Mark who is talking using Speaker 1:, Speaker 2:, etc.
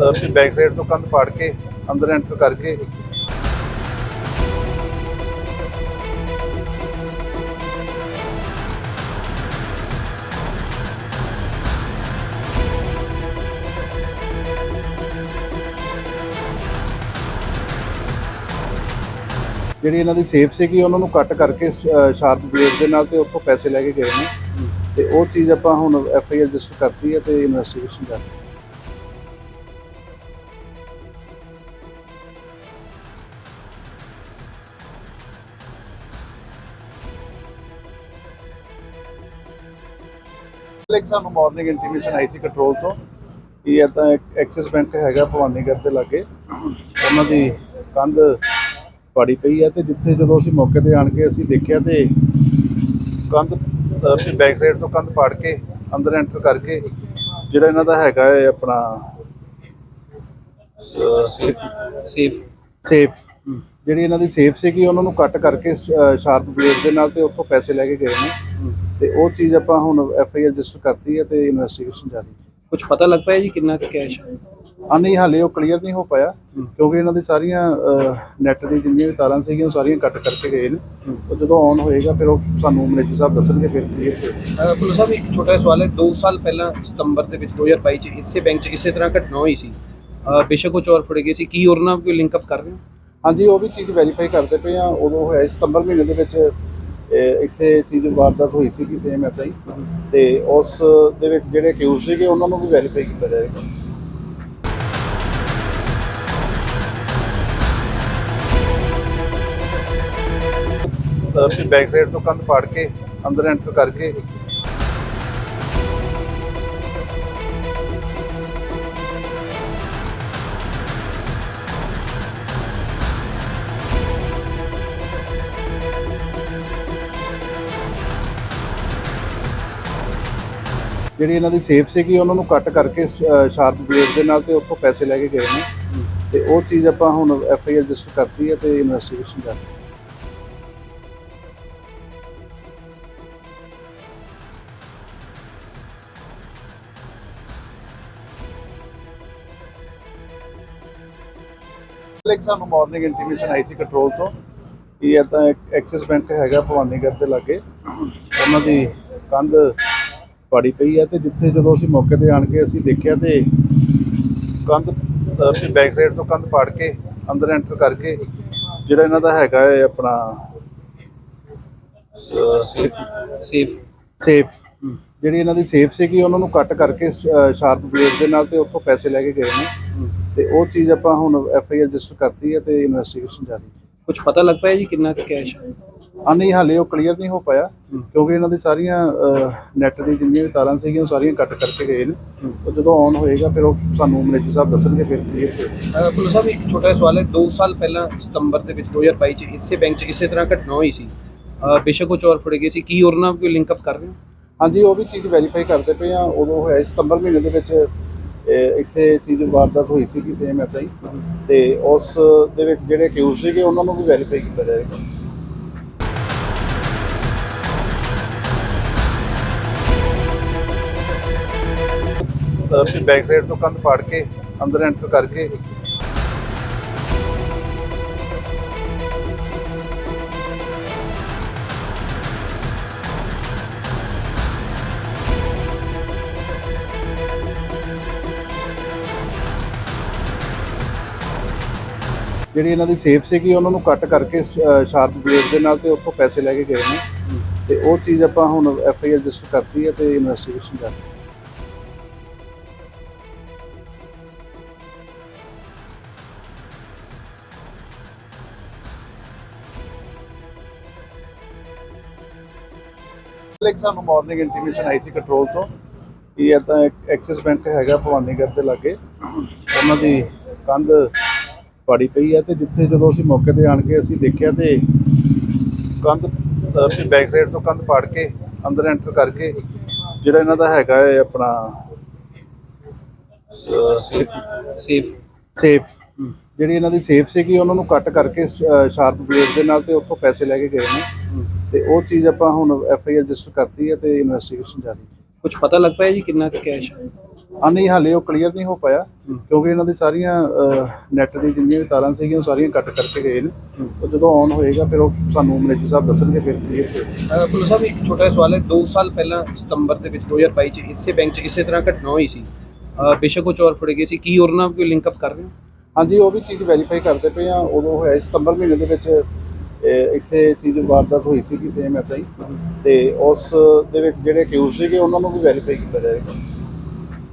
Speaker 1: ਆਪਣੀ back side ਤੋਂ ਕੰਧ ਪਾੜ ਕੇ ਅੰਦਰ ਐਂਟਰ ਕਰਕੇ ਜਿਹੜੀ ਇਹਨਾਂ ਦੀ ਸੇਫ ਸੀਗੀ, ਉਹਨਾਂ ਨੂੰ ਕੱਟ ਕਰਕੇ ਸ਼ਾਰਪ ਬਲੇਡ ਦੇ ਨਾਲ ਤੇ ਉੱਥੋਂ ਪੈਸੇ ਲੈ ਕੇ ਗਏ ਨੇ। ਤੇ ਉਹ ਚੀਜ਼ ਆਪਾਂ ਹੁਣ ਐਫ ਆਈ ਆਰ ਰਜਿਸਟਰ ਕਰਤੀ ਹੈ ਤੇ ਇਨਵੈਸਟੀਗੇਸ਼ਨ ਕਰ ਰਹੀ ਹੈ। ਇੱਕ ਸਾਨੂੰ ਮਾਰਨਿੰਗ ਇੰਟੀਮੇਸ਼ਨ ਆਈ ਸੀ ਕੰਟਰੋਲ ਤੋਂ ਕਿ ਇਹ ਤਾਂ ਐਕਸਿਸ ਬੈਂਕ ਹੈਗਾ ਭਵਾਨੀਗੜ੍ਹ ਦੇ ਲਾਗੇ। ਉਹਨਾਂ ਦੀ ਕੰਧ ਪਾੜੀ ਪਈ ਹੈ ਤੇ ਜਿੱਥੇ ਜਦੋਂ ਅਸੀਂ ਮੌਕੇ ਤੇ ਆਣ ਕੇ ਅਸੀਂ ਦੇਖਿਆ ਤੇ ਕੰਧ ਆਪਣੀ ਬੈਕ ਸਾਈਡ ਤੋਂ ਕੰਧ ਪਾੜ ਕੇ ਅੰਦਰ ਐਂਟਰ ਕਰਕੇ ਜਿਹੜਾ ਇਹਨਾਂ ਦਾ ਹੈਗਾ ਹੈ ਆਪਣਾ
Speaker 2: ਸੇਫ
Speaker 1: ਸੇਫ ਜਿਹੜੀ ਇਹਨਾਂ ਦੀ ਸੇਫ ਸੀਗੀ ਉਹਨਾਂ ਨੂੰ ਕੱਟ ਕਰਕੇ ਸ਼ਾਰਪ ਬਲੇਡ ਦੇ ਨਾਲ ਤੇ ਉੱਥੋਂ ਪੈਸੇ ਲੈ ਕੇ ਗਏ ਨੇ। ਤੇ ਉਹ ਚੀਜ਼ ਆਪਾਂ ਹੁਣ ਐਫ ਆਈ ਆਰ ਰਜਿਸਟਰ ਕਰਤੀ ਹੈ ਤੇ ਇਨਵੈਸਟੀਗੇਸ਼ਨ ਜਾਰੀ ਹੈ।
Speaker 2: ਕੁਝ ਪਤਾ ਲੱਗ ਪਿਆ ਜੀ ਕਿੰਨਾ ਕੁ ਕੈਸ਼
Speaker 1: ਆ ਨਹੀਂ ਹਾਲੇ ਉਹ ਕਲੀਅਰ ਨਹੀਂ ਹੋ ਪਾਇਆ ਕਿਉਂਕਿ ਇਹਨਾਂ ਦੀ ਸਾਰੀਆਂ ਨੈਟ ਦੀ ਜਿੰਨੀਆਂ ਵੀ ਤਾਰਾਂ ਸੀਗੀਆਂ ਉਹ ਸਾਰੀਆਂ ਕੱਟ ਕਰਕੇ ਗਏ ਨੇ। ਉਹ ਜਦੋਂ ਆਨ ਹੋਏਗਾ ਫਿਰ ਉਹ ਸਾਨੂੰ ਮੈਨੇਜਰ ਸਾਹਿਬ ਦੱਸਣਗੇ ਫਿਰ ਕਲੀਅਰ ਹੋਏਗਾ
Speaker 2: ਪੁਲਿਸ ਸਾਹਿਬ ਇੱਕ ਛੋਟਾ ਜਿਹਾ ਸਵਾਲ ਹੈ। 2 ਸਾਲ ਪਹਿਲਾਂ ਸਤੰਬਰ ਦੇ ਵਿੱਚ 2022 ਚ ਇਸੇ ਬੈਂਕ 'ਚ ਇਸੇ ਤਰ੍ਹਾਂ ਘਟਨਾ ਹੋਈ ਸੀ? ਬੇਸ਼ੱਕ ਉਹ ਚੋਰ ਫੜੇ ਗਏ ਸੀ। ਕੀ ਉਹਨਾਂ ਨਾਲ ਕੋਈ ਲਿੰਕ ਅਪ ਕਰ ਰਹੇ ਹੋ?
Speaker 1: ਹਾਂਜੀ ਉਹ ਵੀ ਚੀਜ਼ ਵੈਰੀਫਾਈ ਕਰਦੇ ਪਏ ਆ। ਉਦੋਂ ਹੋਇਆ ਸਤੰਬਰ ਮਹੀਨੇ ਦੇ ਵਿੱਚ ਇੱਥੇ ਚੀਜ਼ ਵਾਰਦਾਤ ਹੋਈ ਸੀ ਕਿ ਸੇਮ ਏਦਾਂ ਹੀ। ਤੇ ਉਸ ਦੇ ਵਿੱਚ ਜਿਹੜੇ ਅਕਿਊਜ਼ ਸੀਗੇ, ਉਹਨਾਂ ਨੂੰ ਵੀ ਵੈਰੀਫਾਈ ਕੀਤਾ ਜਾਏਗਾ। ਬੈਕ ਸਾਈਡ ਤੋਂ ਕੰਧ ਪਾੜ ਕੇ ਅੰਦਰ ਐਂਟਰ ਕਰਕੇ ਜਿਹੜੀ ਇਹਨਾਂ ਦੀ ਸੇਫ ਸੀਗੀ, ਉਹਨਾਂ ਨੂੰ ਕੱਟ ਕਰਕੇ ਸ਼ਾਰਪ ਬਲੇਡ ਦੇ ਨਾਲ ਤੇ ਉੱਥੋਂ ਪੈਸੇ ਲੈ ਕੇ ਗਏ ਨੇ। ਤੇ ਉਹ ਚੀਜ਼ ਆਪਾਂ ਹੁਣ ਐਫ ਆਈ ਆਰ ਰਜਿਸਟਰ ਕਰਤੀ ਹੈ ਤੇ ਇਨਵੈਸਟੀਗੇਸ਼ਨ ਕਰ ਰਹੀ ਇੱਕ ਸਾਨੂੰ ਮਾਰਨਿੰਗ ਇੰਟੀਮੇਸ਼ਨ ਆਈ ਸੀ ਕੰਟਰੋਲ ਤੋਂ ਕਿ ਇਹ ਤਾਂ ਐਕਸਿਸ ਬੈਂਕ ਹੈਗਾ ਭਵਾਨੀਗੜ੍ਹ ਦੇ ਲਾਗੇ। ਉਹਨਾਂ ਦੀ ਕੰਧ ਪਾੜੀ ਪਈ ਹੈ ਤੇ ਜਿੱਥੇ ਜਦੋਂ ਅਸੀਂ ਮੌਕੇ ਤੇ ਆਣ ਕੇ ਅਸੀਂ ਦੇਖਿਆ ਤੇ ਕੰਧ ਆਪਣੀ ਬੈਕ ਸਾਈਡ ਤੋਂ ਕੰਧ ਪਾੜ ਕੇ ਅੰਦਰ ਐਂਟਰ ਕਰਕੇ ਜਿਹੜਾ ਇਹਨਾਂ ਦਾ ਹੈਗਾ ਹੈ ਆਪਣਾ
Speaker 2: ਸੇਫ
Speaker 1: ਸੇਫ ਜਿਹੜੀ ਇਹਨਾਂ ਦੀ ਸੇਫ ਸੀਗੀ ਉਹਨਾਂ ਨੂੰ ਕੱਟ ਕਰਕੇ ਸ਼ਾਰਪ ਬਲੇਡ ਦੇ ਨਾਲ ਤੇ ਉੱਥੋਂ ਪੈਸੇ ਲੈ ਕੇ ਗਏ ਨੇ। ਤੇ ਉਹ ਚੀਜ਼ ਆਪਾਂ ਹੁਣ ਐਫ ਆਈ ਆਰ ਰਜਿਸਟਰ ਕਰਤੀ ਹੈ ਤੇ ਇਨਵੈਸਟੀਗੇਸ਼ਨ ਜਾਰੀ ਹੈ।
Speaker 2: ਕੁਝ ਪਤਾ ਲੱਗ ਪਿਆ ਜੀ ਕਿੰਨਾ ਕੁ ਕੈਸ਼
Speaker 1: ਆ ਨਹੀਂ ਹਾਲੇ ਉਹ ਕਲੀਅਰ ਨਹੀਂ ਹੋ ਪਾਇਆ ਕਿਉਂਕਿ ਇਹਨਾਂ ਦੀ ਸਾਰੀਆਂ ਨੈਟ ਦੀ ਜਿੰਨੀਆਂ ਵੀ ਤਾਰਾਂ ਸੀਗੀਆਂ ਉਹ ਸਾਰੀਆਂ ਕੱਟ ਕਰਕੇ ਗਏ ਨੇ। ਉਹ ਜਦੋਂ ਆਨ ਹੋਏਗਾ ਫਿਰ ਉਹ ਸਾਨੂੰ ਮੈਨੇਜਰ ਸਾਹਿਬ ਦੱਸਣਗੇ ਫਿਰ ਕਲੀਅਰ
Speaker 2: ਪੁਲਿਸ ਸਾਹਿਬ ਇੱਕ ਛੋਟਾ ਜਿਹਾ ਸਵਾਲ ਹੈ। 2 ਸਾਲ ਪਹਿਲਾਂ ਸਤੰਬਰ ਦੇ ਵਿੱਚ 2022 ਚ ਇਸੇ ਬੈਂਕ 'ਚ ਇਸੇ ਤਰ੍ਹਾਂ ਘਟਨਾ ਹੋਈ ਸੀ। ਬੇਸ਼ੱਕ ਉਹ ਚੋਰ ਫੜੇ ਗਏ ਸੀ। ਕੀ ਉਹਨਾਂ ਨਾਲ ਕੋਈ ਲਿੰਕ ਅਪ ਕਰ ਰਹੇ ਹੋ?
Speaker 1: ਹਾਂਜੀ ਉਹ ਵੀ ਚੀਜ਼ ਵੈਰੀਫਾਈ ਕਰਦੇ ਪਏ ਆ। ਉਦੋਂ ਹੋਇਆ ਸਤੰਬਰ ਮਹੀਨੇ ਦੇ ਵਿੱਚ। ਇੱਥੇ ਚੀਜ਼ ਵਾਰਦਾਤ ਹੋਈ ਸੀ ਕਿ ਸੇਮ ਏਦਾਂ ਹੀ। ਤੇ ਉਸ ਦੇ ਵਿੱਚ ਜਿਹੜੇ ਅਕਿਊਜ਼ ਸੀਗੇ, ਉਹਨਾਂ ਨੂੰ ਵੀ ਵੈਰੀਫਾਈ ਕੀਤਾ ਜਾਏਗਾ। ਬੈਕ ਸਾਈਡ ਤੋਂ ਕੰਧ ਪਾੜ ਕੇ ਅੰਦਰ ਐਂਟਰ ਕਰਕੇ ਜਿਹੜੀ ਇਹਨਾਂ ਦੀ ਸੇਫ ਸੀਗੀ, ਉਹਨਾਂ ਨੂੰ ਕੱਟ ਕਰਕੇ ਸ਼ਾਰਪ ਬਲੇਡ ਦੇ ਨਾਲ ਤੇ ਉੱਥੋਂ ਪੈਸੇ ਲੈ ਕੇ ਗਏ ਨੇ। ਤੇ ਉਹ ਚੀਜ਼ ਆਪਾਂ ਹੁਣ ਐਫ ਆਈ ਆਰ ਰਜਿਸਟਰ ਕਰਤੀ ਹੈ ਤੇ ਇਨਵੈਸਟੀਗੇਸ਼ਨ ਕਰ ਰਹੀ ਇੱਕ ਸਾਨੂੰ ਮਾਰਨਿੰਗ ਇੰਟੀਮੇਸ਼ਨ ਆਈ ਸੀ ਕੰਟਰੋਲ ਤੋਂ ਕਿ ਇਹ ਤਾਂ ਐਕਸਿਸ ਬੈਂਕ ਹੈਗਾ ਭਵਾਨੀਗੜ੍ਹ ਦੇ ਲਾਗੇ। ਉਹਨਾਂ ਦੀ ਕੰਧ ਪਾੜੀ ਪਈ ਹੈ ਤੇ ਜਿੱਥੇ ਜਦੋਂ ਅਸੀਂ ਮੌਕੇ ਤੇ ਆਣ ਕੇ ਅਸੀਂ ਦੇਖਿਆ ਤੇ ਕੰਧ ਆਪਣੀ ਬੈਕ ਸਾਈਡ ਤੋਂ ਕੰਧ ਪਾੜ ਕੇ ਅੰਦਰ ਐਂਟਰ ਕਰਕੇ ਜਿਹੜਾ ਇਹਨਾਂ ਦਾ ਹੈਗਾ ਹੈ ਆਪਣਾ
Speaker 2: ਸੇਫ
Speaker 1: ਸੇਫ ਜਿਹੜੀ ਇਹਨਾਂ ਦੀ ਸੇਫ ਸੀਗੀ ਉਹਨਾਂ ਨੂੰ ਕੱਟ ਕਰਕੇ ਸ਼ਾਰਪ ਬਲੇਡ ਦੇ ਨਾਲ ਤੇ ਉੱਥੋਂ ਪੈਸੇ ਲੈ ਕੇ ਗਏ ਨੇ। ਤੇ ਉਹ ਚੀਜ਼ ਆਪਾਂ ਹੁਣ ਐਫ ਆਈ ਆਰ ਰਜਿਸਟਰ ਕਰਤੀ ਹੈ ਤੇ ਇਨਵੈਸਟੀਗੇਸ਼ਨ ਜਾਰੀ
Speaker 2: ਕੁਝ ਪਤਾ ਲੱਗ ਪਾਇਆ ਜੀ ਕਿੰਨਾ ਕੁ ਕੈਸ਼
Speaker 1: ਆ? ਨਹੀਂ ਹਾਲੇ ਉਹ ਕਲੀਅਰ ਨਹੀਂ ਹੋ ਪਾਇਆ। ਕਿਉਂਕਿ ਇਹਨਾਂ ਦੀ ਸਾਰੀਆਂ ਨੈਟ ਦੀ ਜਿੰਨੀਆਂ ਵੀ ਤਾਰਾਂ ਸੀਗੀਆਂ ਉਹ ਸਾਰੀਆਂ ਕੱਟ ਕਰਕੇ ਗਏ ਨੇ। ਉਹ ਜਦੋਂ ਆਨ ਹੋਏਗਾ ਫਿਰ ਉਹ ਸਾਨੂੰ ਮੈਨੇਜਰ ਸਾਹਿਬ ਦੱਸਣਗੇ ਫਿਰ ਕਲੀਅਰ ਹੋਏਗਾ
Speaker 2: ਪੁਲਿਸ ਸਾਹਿਬ ਇੱਕ ਛੋਟਾ ਜਿਹਾ ਸਵਾਲ ਹੈ। 2 ਸਾਲ ਪਹਿਲਾਂ ਸਤੰਬਰ ਦੇ ਵਿੱਚ 2022 ਚ ਇਸੇ ਬੈਂਕ 'ਚ ਇਸੇ ਤਰ੍ਹਾਂ ਘਟਨਾ ਹੋਈ ਸੀ। ਬੇਸ਼ੱਕ ਉਹ ਚੋਰ ਫੜੇ ਗਏ ਸੀ। ਕੀ ਉਹਨਾਂ ਨਾਲ ਕੋਈ ਲਿੰਕ ਅਪ ਕਰ ਰਹੇ ਹੋ?
Speaker 1: ਹਾਂਜੀ ਉਹ ਵੀ ਚੀਜ਼ ਵੈਰੀਫਾਈ ਕਰਦੇ ਪਏ ਆ। ਉਦੋਂ ਹੋਇਆ ਸਤੰਬਰ ਮਹੀਨੇ ਦੇ ਵਿੱਚ ਇੱਥੇ ਚੀਜ਼ ਵਾਰਦਾਤ ਹੋਈ ਸੀ ਕਿ ਸੇਮ ਇੱਦਾਂ ਹੀ। ਤੇ ਉਸ ਦੇ ਵਿੱਚ ਜਿਹੜੇ ਅਕਿਊਜ਼ ਸੀਗੇ, ਉਹਨਾਂ ਨੂੰ ਵੀ ਵੈਰੀਫਾਈ ਕੀਤਾ ਜਾਏਗਾ।